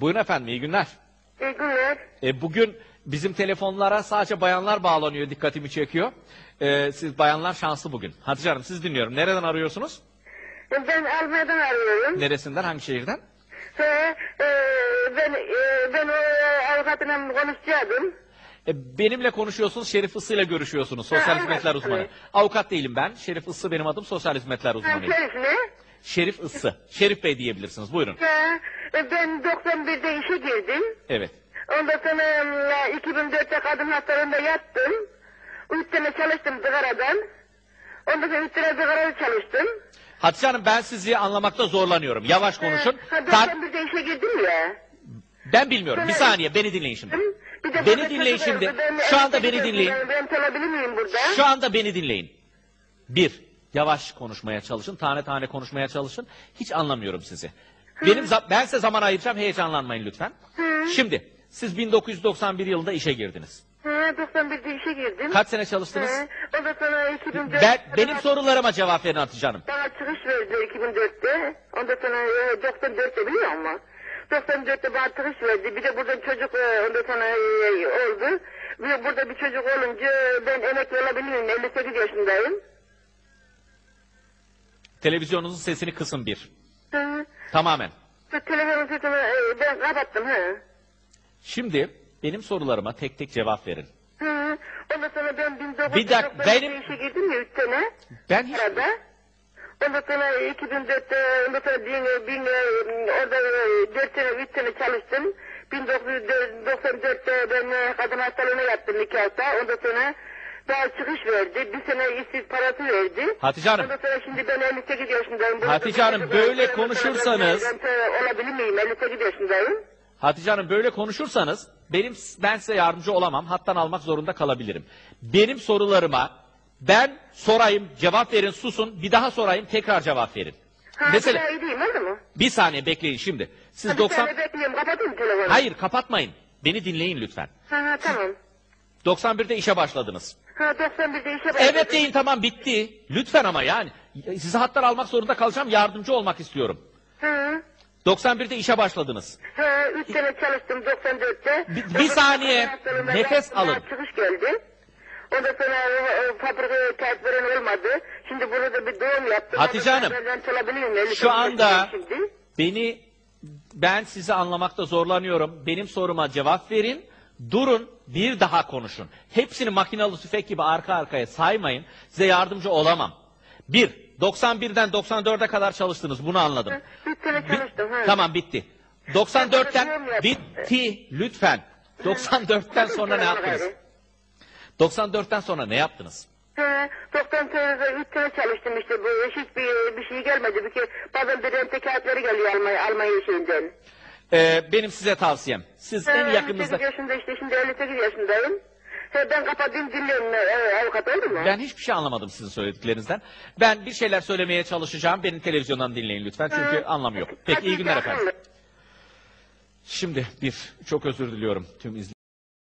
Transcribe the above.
Buyurun efendim iyi günler. İyi günler. E, bugün bizim telefonlara sadece bayanlar bağlanıyor dikkatimi çekiyor. E, siz bayanlar şanslı bugün. Hatice Hanım siz dinliyorum. Nereden arıyorsunuz? Ben Almanya'dan arıyorum. Neresinden hangi şehirden? He, e, ben e, ben o avukatla konuşacaktım. E, benimle konuşuyorsunuz Şerif Issı ile görüşüyorsunuz. Sosyal Ha, hizmetler uzmanı. evet. Avukat değilim ben. Şerif Issı benim adım sosyal hizmetler uzmanıyım. Şerif ne? Şerif Issı. Şerif Bey diyebilirsiniz. Buyurun. Ha, e, ben 91'de işe girdim. Evet. Ondan sonra e, 2004'te kadın hastalığında yattım. Üç sene çalıştım zıgaradan. Ondan sonra üç sene zıgarada çalıştım. Hatice Hanım ben sizi anlamakta zorlanıyorum. Yavaş konuşun. Ha, Tar- 91'de işe girdim ya. ben bilmiyorum. Bir saniye beni dinleyin şimdi. Beni dinleyin şimdi. Şu anda ben- beni dinleyin. Şu anda beni dinleyin. Bir, yavaş konuşmaya çalışın, tane tane konuşmaya çalışın. Hiç anlamıyorum sizi. Benim ben size zaman ayıracağım, heyecanlanmayın lütfen. Şimdi, siz 1991 yılında işe girdiniz. Ha, 91'de işe girdim. Kaç sene çalıştınız? He, Ondan sonra 2004... Ben, benim sorularıma cevap verin Hatice Hanım. Bana çıkış verdi 2004'te. Ondan sonra e, 94'te biliyor musun? 94'te bana çıkış verdi. Bir de burada çocuk e, ondan sonra e, oldu. Bir, burada bir çocuk olunca ben emekli olabilirim. 58 yaşındayım. Televizyonunuzun sesini kısın bir. Hı. Tamamen. Bu Telefonun sesini e, ben kapattım. Hı. Şimdi benim sorularıma tek tek cevap verin. Hı. Ondan sonra ben 1990'da Bir dakika, benim- işe girdim ya 3 sene. Ben hiç... Arada. Ondan sonra 2004'te ondan sonra bin, bin, orada 4 sene 3 sene çalıştım. 1994'te ben e, kadın hastalığına yattım 2 hafta. Ondan sonra daha çıkış verdi. Bir sene işsiz parası verdi. Hatice Hanım. Ondan sonra şimdi ben 58 yaşındayım. Burada Hatice Hanım, böyle konuşursanız- ben olabilir miyim? 58 yaşındayım. Hatice Hanım böyle konuşursanız benim ben size yardımcı olamam. Hattan almak zorunda kalabilirim. Benim sorularıma ben sorayım, cevap verin, susun. Bir daha sorayım, tekrar cevap verin. Ha, Mesela mi? Oldu mu? bir saniye bekleyin şimdi. Siz Ha, bir 90 saniye bekliyorum. Kapatayım telefonu? Hayır, kapatmayın. Beni dinleyin lütfen. Ha, ha, tamam. 91'de işe başladınız. Ha 91'de işe başladım. Evet deyin tamam bitti. Lütfen ama yani. Sizi hattan almak zorunda kalacağım. Yardımcı olmak istiyorum. Hı. 91'de işe başladınız. Ha, üç sene çalıştım 94'te. Bir- bir saniye, nefes alın. Çıkış geldi. Ondan sonra e, e, fabrikaya ters veren olmadı. Şimdi burada bir doğum yaptım. Hatice Hanım, Şu anda beni ben sizi anlamakta zorlanıyorum. Benim soruma cevap verin. Durun bir daha konuşun. Hepsini makinalı tüfek gibi arka arkaya saymayın. Size yardımcı olamam. Bir, 91'den 94'e kadar çalıştınız. Bunu anladım. Üç sene Bi- çalıştım. Ha. Tamam bitti. 94'ten Ben yaptım. bitti lütfen. 94'ten sonra ne yaptınız? 94'ten sonra ne yaptınız? 94'te üç sene çalıştım işte. Bu hiçbir bir şey gelmedi. Bir kere bazen bir rente kağıtları geliyor Almanya, Almanya şeyinden. Ee, benim size tavsiyem. Siz en yakınınızda... 58 yaşında işte şimdi 58 yaşındayım. Ben kapatayım dinliyorum e, avukat oldu mu? Ben hiçbir şey anlamadım sizin söylediklerinizden. Ben bir şeyler söylemeye çalışacağım. Beni televizyondan dinleyin lütfen çünkü anlam yok. Peki iyi günler efendim. Şimdi bir çok özür diliyorum tüm izleyicilerime.